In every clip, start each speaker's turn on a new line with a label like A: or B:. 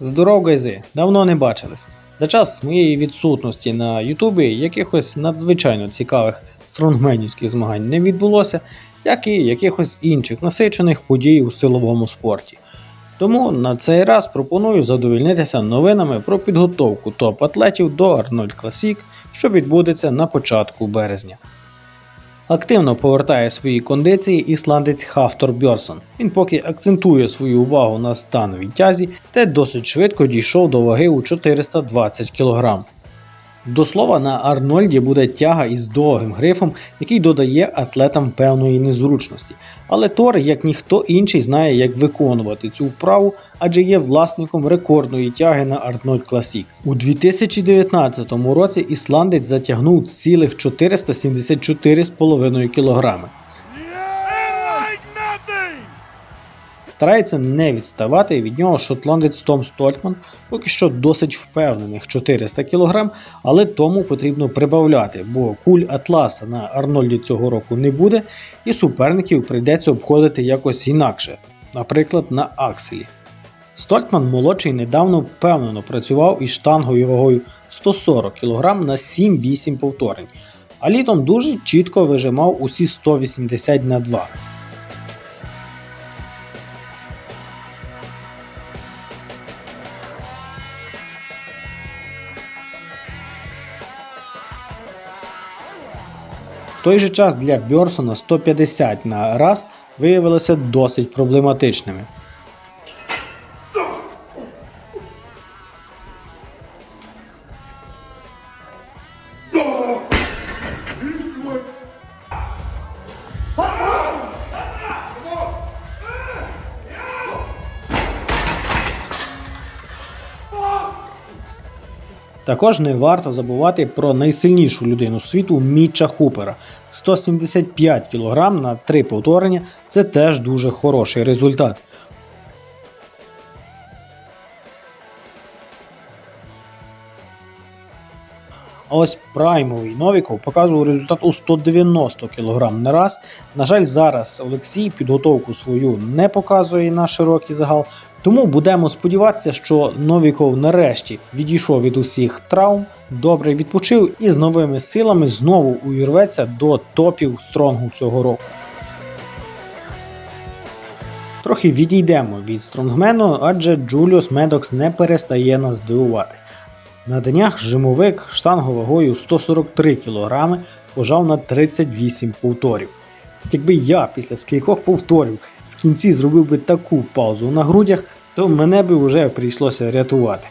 A: Здоров, гайзи! Давно не бачились. За час моєї відсутності на Ютубі якихось надзвичайно цікавих стронгменівських змагань не відбулося, як і якихось інших насичених подій у силовому спорті. Тому на цей раз пропоную задовольнитися новинами про підготовку топ-атлетів до Arnold Classic, що відбудеться на початку березня. Активно повертає свої кондиції ісландець Хафтор Бьорсон. Він поки акцентує свою увагу на становій тязі, та досить швидко дійшов до ваги у 420 кг. До слова, на Арнольді буде тяга із довгим грифом, який додає атлетам певної незручності. Але Тор, як ніхто інший, знає, як виконувати цю вправу, адже є власником рекордної тяги на Арнольд Класік. У 2019 році ісландець затягнув цілих 474,5 кг. Старається не відставати від нього шотландець Том Стольтман, поки що досить впевнених 400 кг, але тому потрібно прибавляти, бо куль Атласа на Арнольді цього року не буде, і суперників прийдеться обходити якось інакше, наприклад, на Акселі. Стольтман молодший недавно впевнено працював із штангою вагою 140 кг на 7-8 повторень, а літом дуже чітко вижимав усі 180 на 2. Той же час для Бьорсона 150 на раз виявилися досить проблематичними. Також не варто забувати про найсильнішу людину світу Мітча Хупера. 175 кг на 3 повторення це теж дуже хороший результат. Ось праймовий Новіков показував результат у 190 кг на раз. На жаль, зараз Олексій підготовку свою не показує на широкий загал. Тому будемо сподіватися, що Новіков нарешті відійшов від усіх травм, добре відпочив і з новими силами знову увірветься до топів стронгу цього року. Трохи відійдемо від стронгмену, адже Джуліус Медокс не перестає нас дивувати. На днях жимовик штанговагою 143 кг пожав на 38 повторів. Якби я після скількох повторів в кінці зробив би таку паузу на грудях, то мене би вже прийшлося рятувати.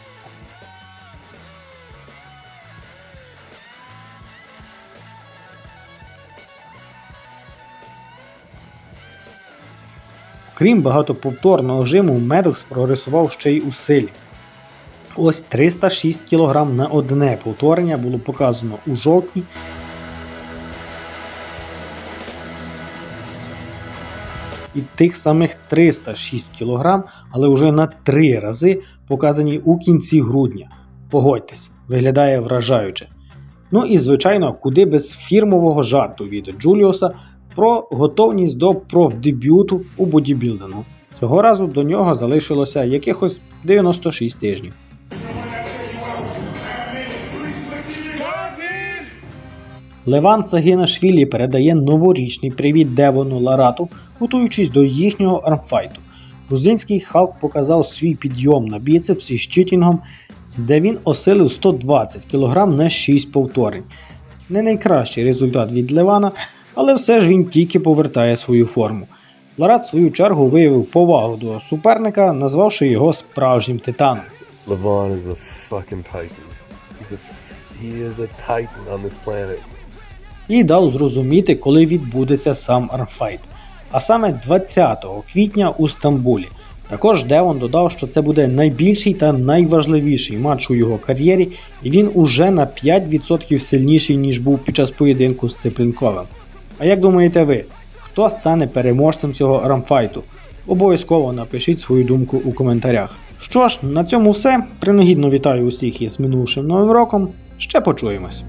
A: Крім багатоповторного жиму, Медокс прогресував ще й у силі. Ось 306 кг на одне повторення було показано у жовтні. І тих самих 306 кг, але вже на 3 рази показані у кінці грудня. Погодьтесь, виглядає вражаюче. Ну і звичайно, куди без фірмового жарту від Джуліуса про готовність до профдебюту у бодібілдингу. Цього разу до нього залишилося якихось 96 тижнів. Леван Сагінашвілі передає новорічний привіт Девону Ларату, готуючись до їхнього армфайту. Грузинський Халк показав свій підйом на біцепс із читінгом, де він осилив 120 кг на 6 повторень. Не найкращий результат від Левана, але все ж він тільки повертає свою форму. Ларат, в свою чергу, виявив повагу до суперника, назвавши його справжнім титаном.
B: Levon is a fucking titan. He's a he is a titan on this planet.
A: І дав зрозуміти, коли відбудеться сам армфайт. А саме 20 квітня у Стамбулі. Також Девон додав, що це буде найбільший та найважливіший матч у його кар'єрі, і він уже на 5% сильніший, ніж був під час поєдинку з Циплінковим. А як думаєте ви, хто стане переможцем цього армфайту? Обов'язково напишіть свою думку у коментарях. Що ж, на цьому все. Принагідно вітаю усіх із минувшим новим роком. Ще почуємось.